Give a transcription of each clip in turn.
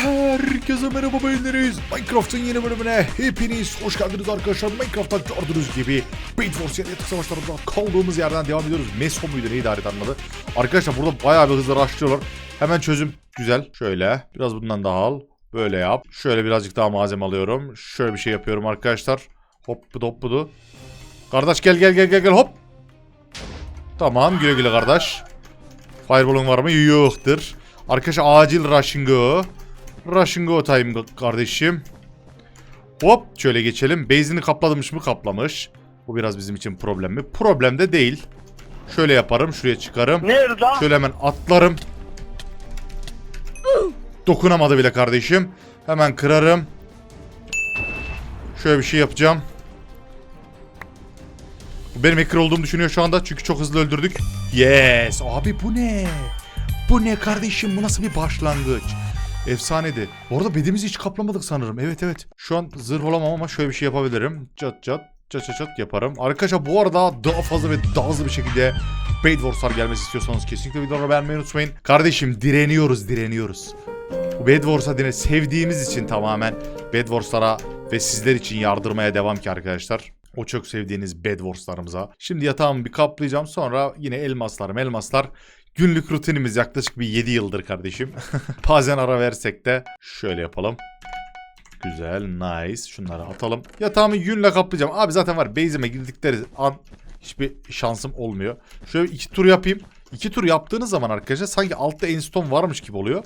Herkese merhaba beyinleriz. Minecraft'ın yeni bölümüne hepiniz hoş geldiniz arkadaşlar. Minecraft'ta gördüğünüz gibi Bait Force yatık savaşlarında kaldığımız yerden devam ediyoruz. Meso muydu neydi haritanın adı? Arkadaşlar burada bayağı bir hızlı rushlıyorlar. Hemen çözüm güzel. Şöyle biraz bundan daha al. Böyle yap. Şöyle birazcık daha malzeme alıyorum. Şöyle bir şey yapıyorum arkadaşlar. Hop budu hop budu. Kardeş gel gel gel gel gel hop. Tamam güle güle kardeş. Fireball'un var mı? Yoktur. Arkadaşlar acil rushing Rushing go time kardeşim. Hop şöyle geçelim. Base'ini kaplamış mı? Kaplamış. Bu biraz bizim için problem mi? Problem de değil. Şöyle yaparım. Şuraya çıkarım. Nerede? Şöyle hemen atlarım. Dokunamadı bile kardeşim. Hemen kırarım. Şöyle bir şey yapacağım. Bu Benim hacker olduğumu düşünüyor şu anda çünkü çok hızlı öldürdük. Yes. Abi bu ne? Bu ne kardeşim? Bu nasıl bir başlangıç? Efsaneydi. Bu arada bedimizi hiç kaplamadık sanırım. Evet evet. Şu an zırh olamam ama şöyle bir şey yapabilirim. Çat çat çat çat çat yaparım. Arkadaşlar bu arada daha fazla ve daha hızlı bir şekilde Bait Wars'lar gelmesi istiyorsanız kesinlikle videoları beğenmeyi unutmayın. Kardeşim direniyoruz direniyoruz. Bu Bed Wars'a sevdiğimiz için tamamen Bed Wars'lara ve sizler için yardırmaya devam ki arkadaşlar. O çok sevdiğiniz Wars'larımıza. Şimdi yatağımı bir kaplayacağım sonra yine elmaslar elmaslar. Günlük rutinimiz yaklaşık bir 7 yıldır kardeşim. Bazen ara versek de şöyle yapalım. Güzel, nice. Şunları atalım. Yatağımı yünle kaplayacağım. Abi zaten var base'ime girdikleri an hiçbir şansım olmuyor. Şöyle iki tur yapayım. İki tur yaptığınız zaman arkadaşlar sanki altta enstone varmış gibi oluyor.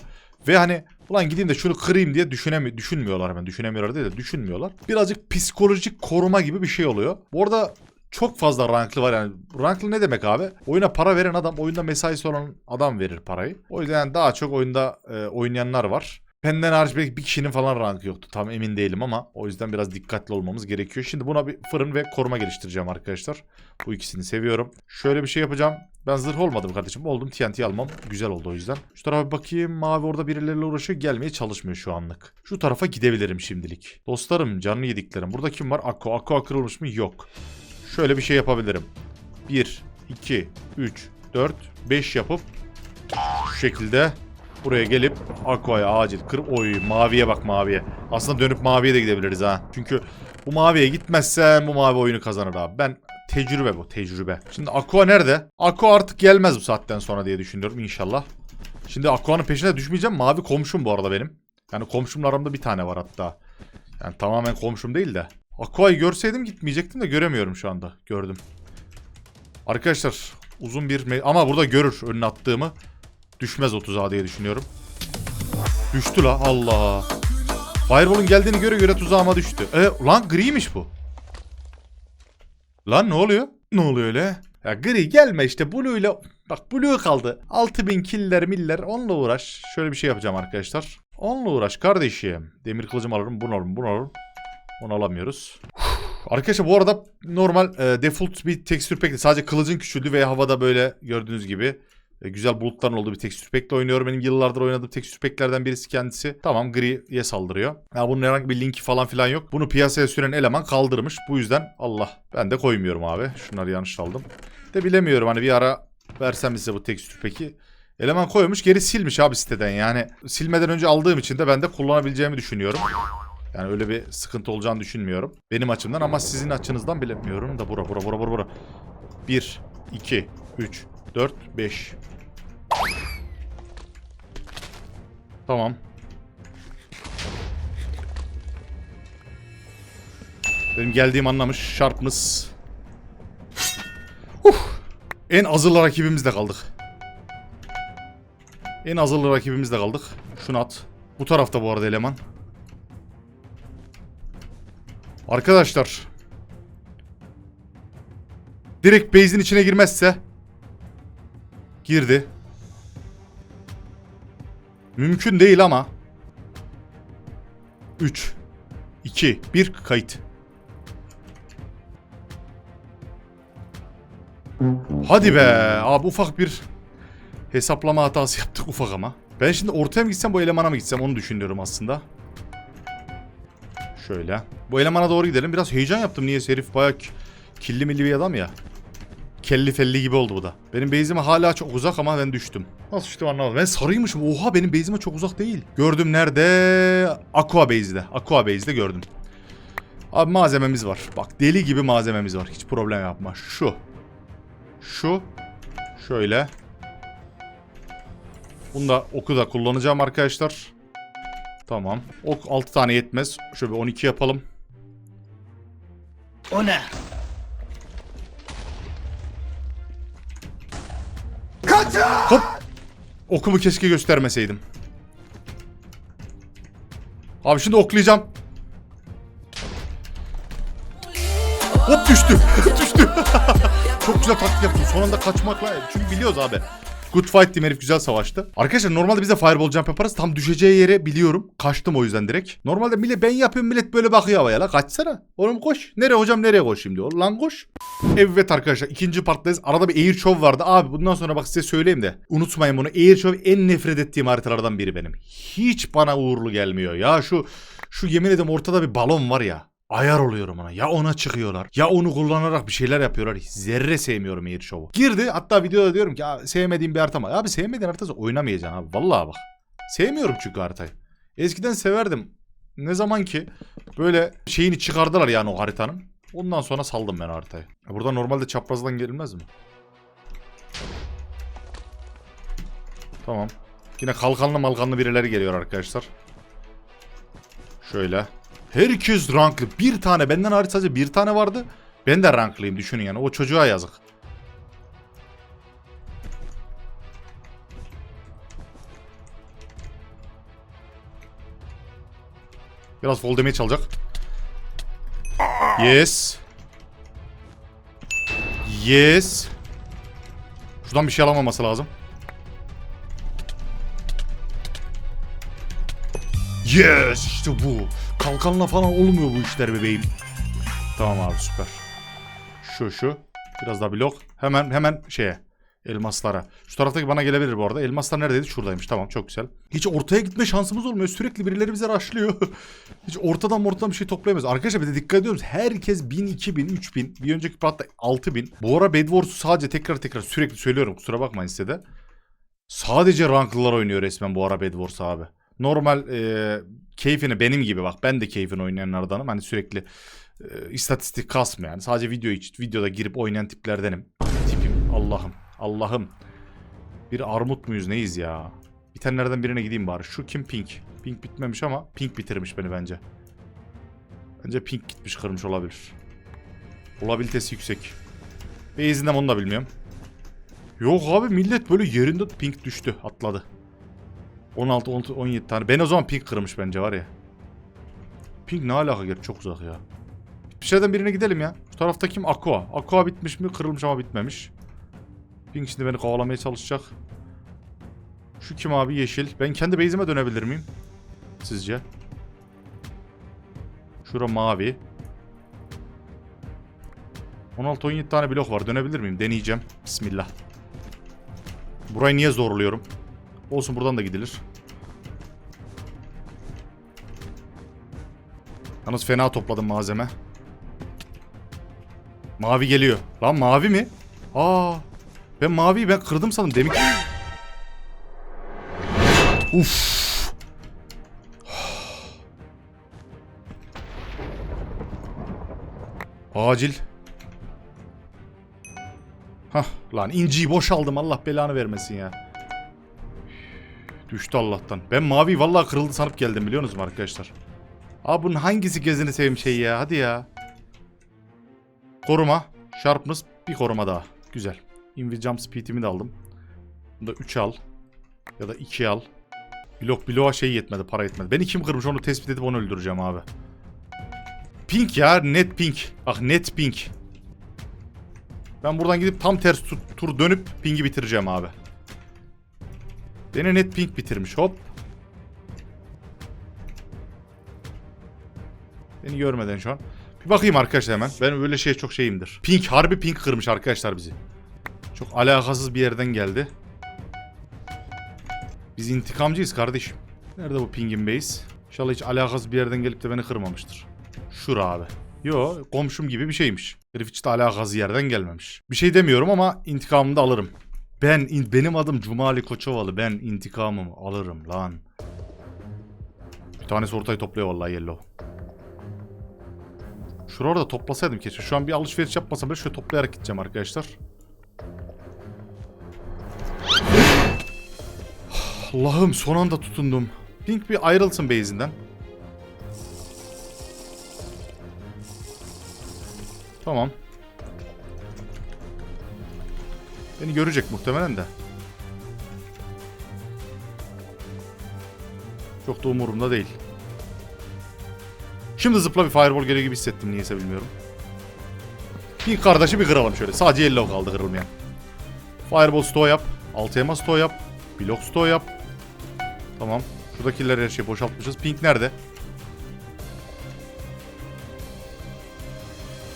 Ve hani ulan gideyim de şunu kırayım diye düşünemi düşünmüyorlar hemen. Düşünemiyorlar değil de düşünmüyorlar. Birazcık psikolojik koruma gibi bir şey oluyor. Bu arada çok fazla ranklı var yani. Ranklı ne demek abi? Oyuna para veren adam, oyunda mesaisi olan adam verir parayı. O yüzden daha çok oyunda e, oynayanlar var. Benden hariç belki bir kişinin falan rankı yoktu. Tam emin değilim ama o yüzden biraz dikkatli olmamız gerekiyor. Şimdi buna bir fırın ve koruma geliştireceğim arkadaşlar. Bu ikisini seviyorum. Şöyle bir şey yapacağım. Ben zırh olmadım kardeşim. Oldum TNT almam. Güzel oldu o yüzden. Şu tarafa bakayım. Mavi orada birileriyle uğraşıyor. Gelmeye çalışmıyor şu anlık. Şu tarafa gidebilirim şimdilik. Dostlarım canlı yediklerim. Burada kim var? Akko. Akko kırılmış mı? Yok. Şöyle bir şey yapabilirim. 1, 2, 3, 4, 5 yapıp şu şekilde buraya gelip Aqua'ya acil kırıp oy maviye bak maviye. Aslında dönüp maviye de gidebiliriz ha. Çünkü bu maviye gitmezsen bu mavi oyunu kazanır abi. Ben tecrübe bu tecrübe. Şimdi Aqua nerede? Aqua artık gelmez bu saatten sonra diye düşünüyorum inşallah. Şimdi Aqua'nın peşine düşmeyeceğim. Mavi komşum bu arada benim. Yani komşumla aramda bir tane var hatta. Yani tamamen komşum değil de. Aqua'yı görseydim gitmeyecektim de göremiyorum şu anda. Gördüm. Arkadaşlar uzun bir... Ama burada görür önüne attığımı. Düşmez o tuzağa diye düşünüyorum. Düştü la Allah. Fireball'un geldiğini göre göre tuzağıma düştü. E, lan griymiş bu. Lan ne oluyor? Ne oluyor öyle? Ya gri gelme işte Blue ile... Bak Blue kaldı. 6000 killer miller onunla uğraş. Şöyle bir şey yapacağım arkadaşlar. Onunla uğraş kardeşim. Demir kılıcımı alırım bunu alırım bunu alırım. Onu alamıyoruz. Arkadaşlar bu arada normal e, default bir tekstür pack'le sadece kılıcın küçüldü ve havada böyle gördüğünüz gibi e, güzel bulutların olduğu bir tekstür pack'le oynuyorum. Benim yıllardır oynadığım tekstür pack'lerden birisi kendisi. Tamam griye saldırıyor. Ya bunun herhangi bir linki falan filan yok. Bunu piyasaya süren eleman kaldırmış. Bu yüzden Allah ben de koymuyorum abi. Şunları yanlış aldım. De bilemiyorum hani bir ara versem size bu tekstür pack'i. Eleman koymuş geri silmiş abi siteden yani. Silmeden önce aldığım için de ben de kullanabileceğimi düşünüyorum. Yani öyle bir sıkıntı olacağını düşünmüyorum. Benim açımdan ama sizin açınızdan bilemiyorum da bura bura bura bura bura. 1, 2, 3, 4, 5. Tamam. Benim geldiğim anlamış. Sharpness. Huh. En azılı rakibimizde kaldık. En azılı rakibimizde kaldık. Şunu at. Bu tarafta bu arada eleman. Arkadaşlar. Direkt base'in içine girmezse. Girdi. Mümkün değil ama. 3 2 1 kayıt. Hadi be. Abi ufak bir hesaplama hatası yaptık ufak ama. Ben şimdi ortaya mı gitsem bu elemana mı gitsem onu düşünüyorum aslında. Şöyle. Bu elemana doğru gidelim. Biraz heyecan yaptım niye herif bayağı killi milli bir adam ya. kelli felli gibi oldu bu da. Benim base'ime hala çok uzak ama ben düştüm. Nasıl düştüm anlamadım. Ben sarıymışım. Oha benim base'ime çok uzak değil. Gördüm nerede? Aqua base'de. Aqua base'de gördüm. Abi malzememiz var. Bak deli gibi malzememiz var. Hiç problem yapma. Şu. Şu. Şöyle. Bunu da oku da kullanacağım arkadaşlar. Tamam. Ok 6 tane yetmez. Şöyle bir 12 yapalım. O ne? Hop. Okumu keşke göstermeseydim. Abi şimdi oklayacağım. Hop düştü. düştü. Çok güzel taktik yaptım. Son anda kaçmakla. Çünkü biliyoruz abi. Good fight team herif güzel savaştı. Arkadaşlar normalde biz de fireball jump yaparız. Tam düşeceği yeri biliyorum. Kaçtım o yüzden direkt. Normalde millet ben yapıyorum millet böyle bakıyor havaya la. Kaçsana. Oğlum koş. Nereye hocam nereye koşayım diyor. Lan koş. Evet arkadaşlar ikinci parttayız. Arada bir Air Show vardı. Abi bundan sonra bak size söyleyeyim de. Unutmayın bunu. Air Show en nefret ettiğim haritalardan biri benim. Hiç bana uğurlu gelmiyor. Ya şu şu yemin ederim ortada bir balon var ya. Ayar oluyorum ona. Ya ona çıkıyorlar. Ya onu kullanarak bir şeyler yapıyorlar. Zerre sevmiyorum Air Show'u. Girdi. Hatta videoda diyorum ki sevmediğim bir harita mı? Abi sevmediğin haritası oynamayacaksın abi. Vallahi bak. Sevmiyorum çünkü haritayı. Eskiden severdim. Ne zaman ki böyle şeyini çıkardılar yani o haritanın. Ondan sonra saldım ben haritayı. Burada normalde çaprazdan gelinmez mi? Tamam. Yine kalkanlı malkanlı birileri geliyor arkadaşlar. Şöyle. Herkes ranklı. Bir tane benden hariç sadece bir tane vardı. Ben de ranklıyım düşünün yani. O çocuğa yazık. Biraz fall damage alacak. Yes. Yes. Şuradan bir şey alamaması lazım. Yes işte bu. Kalkanla falan olmuyor bu işler bebeğim. Tamam abi süper. Şu şu. Biraz daha blok. Hemen hemen şeye. Elmaslara. Şu taraftaki bana gelebilir bu arada. Elmaslar neredeydi? Şuradaymış. Tamam çok güzel. Hiç ortaya gitme şansımız olmuyor. Sürekli birileri bize rushlıyor. Hiç ortadan ortadan bir şey toplayamıyoruz. Arkadaşlar bir de dikkat ediyoruz. Herkes 1000, 2000, 3000. Bir önceki partta 6000. Bu ara Bed Wars'u sadece tekrar tekrar sürekli söylüyorum. Kusura bakmayın size de. Sadece ranklılar oynuyor resmen bu ara Bed Wars abi. Normal e, keyfini benim gibi bak ben de keyfini oynayanlardanım. Hani sürekli e, istatistik kasmayan sadece video için videoda girip oynayan tiplerdenim. Tipim Allah'ım Allah'ım. Bir armut muyuz neyiz ya? Bitenlerden birine gideyim bari. Şu kim Pink? Pink bitmemiş ama Pink bitirmiş beni bence. Bence Pink gitmiş kırmış olabilir. Olabilitesi yüksek. Ve izinden onu da bilmiyorum. Yok abi millet böyle yerinde Pink düştü atladı. 16, 16, 17 tane. Ben o zaman pink kırmış bence var ya. Pink ne alaka gerçi çok uzak ya. Bir şeyden birine gidelim ya. Şu tarafta kim? Aqua. Aqua bitmiş mi? Kırılmış ama bitmemiş. Pink şimdi beni kovalamaya çalışacak. Şu kim abi? Yeşil. Ben kendi base'ime dönebilir miyim? Sizce? Şura mavi. 16-17 tane blok var. Dönebilir miyim? Deneyeceğim. Bismillah. Burayı niye zorluyorum? Olsun buradan da gidilir. Yalnız fena topladım malzeme. Mavi geliyor. Lan mavi mi? Aa. Ben maviyi ben kırdım sandım demek. Uf. Acil. Hah lan inciyi boşaldım Allah belanı vermesin ya. Düştü Allah'tan. Ben mavi vallahi kırıldı sanıp geldim biliyor musunuz arkadaşlar? Abi bunun hangisi gözünü seveyim şey ya hadi ya. Koruma. Sharpness bir koruma daha. Güzel. Invi jump speed'imi de aldım. Bunu da 3 al. Ya da 2 al. Blok bloğa şey yetmedi para yetmedi. Beni kim kırmış onu tespit edip onu öldüreceğim abi. Pink ya net pink. Bak net pink. Ben buradan gidip tam ters tur, tur dönüp pingi bitireceğim abi. Beni net pink bitirmiş hop. Beni görmeden şu an. Bir bakayım arkadaşlar hemen. Ben böyle şeye çok şeyimdir. Pink harbi pink kırmış arkadaşlar bizi. Çok alakasız bir yerden geldi. Biz intikamcıyız kardeşim. Nerede bu pingin base? İnşallah hiç alakasız bir yerden gelip de beni kırmamıştır. Şura abi. Yo komşum gibi bir şeymiş. Herif hiç de alakası yerden gelmemiş. Bir şey demiyorum ama intikamımı da alırım. Ben in- benim adım Cumali Koçovalı. Ben intikamımı alırım lan. Bir tanesi ortayı topluyor vallahi Yellow. Şurada da toplasaydım keşke. Şu an bir alışveriş yapmasam bile şöyle toplayarak gideceğim arkadaşlar. Allah'ım son anda tutundum. Pink bir ayrılsın base'inden. Tamam. Beni görecek muhtemelen de. Çok da umurumda değil. Şimdi zıpla bir fireball geliyor gibi hissettim niyeyse bilmiyorum. Bir kardeşi bir kıralım şöyle. Sadece yellow kaldı kırılmayan. Fireball stow yap. Altı elma stow yap. Blok stow yap. Tamam. Şuradakileri her şeyi boşaltmışız. Pink nerede?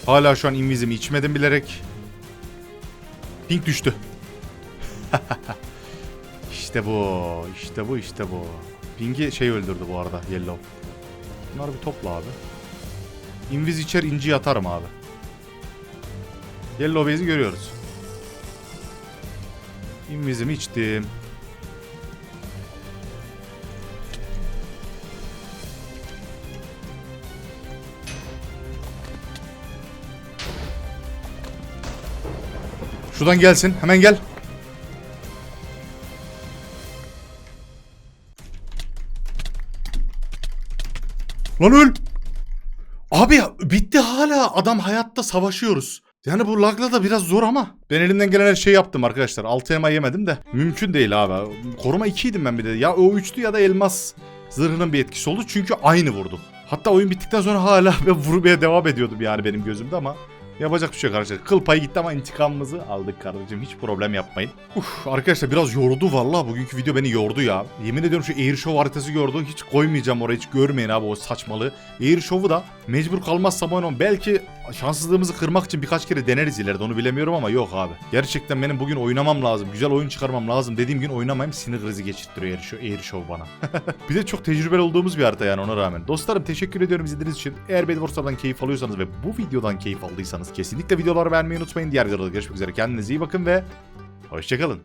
Hala şu an invizimi içmedim bilerek. Pink düştü. işte bu. işte bu. işte bu. Pink'i şey öldürdü bu arada. Yellow. Bunları bir topla abi. Invis içer inci atarım abi. Yellow base'i görüyoruz. Invis'imi içtim. Şuradan gelsin. Hemen gel. Lan öl. Abi bitti hala. Adam hayatta savaşıyoruz. Yani bu lagla da biraz zor ama. Ben elimden gelen her şeyi yaptım arkadaşlar. Altı elma yemedim de. Mümkün değil abi. Koruma 2'ydim ben bir de. Ya o üçlü ya da elmas zırhının bir etkisi oldu. Çünkü aynı vurduk. Hatta oyun bittikten sonra hala ben vurmaya devam ediyordum yani benim gözümde ama Yapacak bir şey yok arkadaşlar. Kıl payı gitti ama intikamımızı aldık kardeşim. Hiç problem yapmayın. Uf arkadaşlar biraz yordu vallahi bugünkü video beni yordu ya. Yemin ediyorum şu Air Show haritası gördü. Hiç koymayacağım oraya hiç görmeyin abi o saçmalığı. Air Show'u da mecbur kalmazsam oynamam. Belki şanssızlığımızı kırmak için birkaç kere deneriz ileride onu bilemiyorum ama yok abi. Gerçekten benim bugün oynamam lazım. Güzel oyun çıkarmam lazım. Dediğim gün oynamayayım sinir krizi geçirttiriyor Air Air Show bana. bir de çok tecrübeli olduğumuz bir harita yani ona rağmen. Dostlarım teşekkür ediyorum izlediğiniz için. Eğer Bed Wars'tan keyif alıyorsanız ve bu videodan keyif aldıysanız kesinlikle videoları beğenmeyi unutmayın. Diğer videoda görüşmek üzere. Kendinize iyi bakın ve hoşçakalın.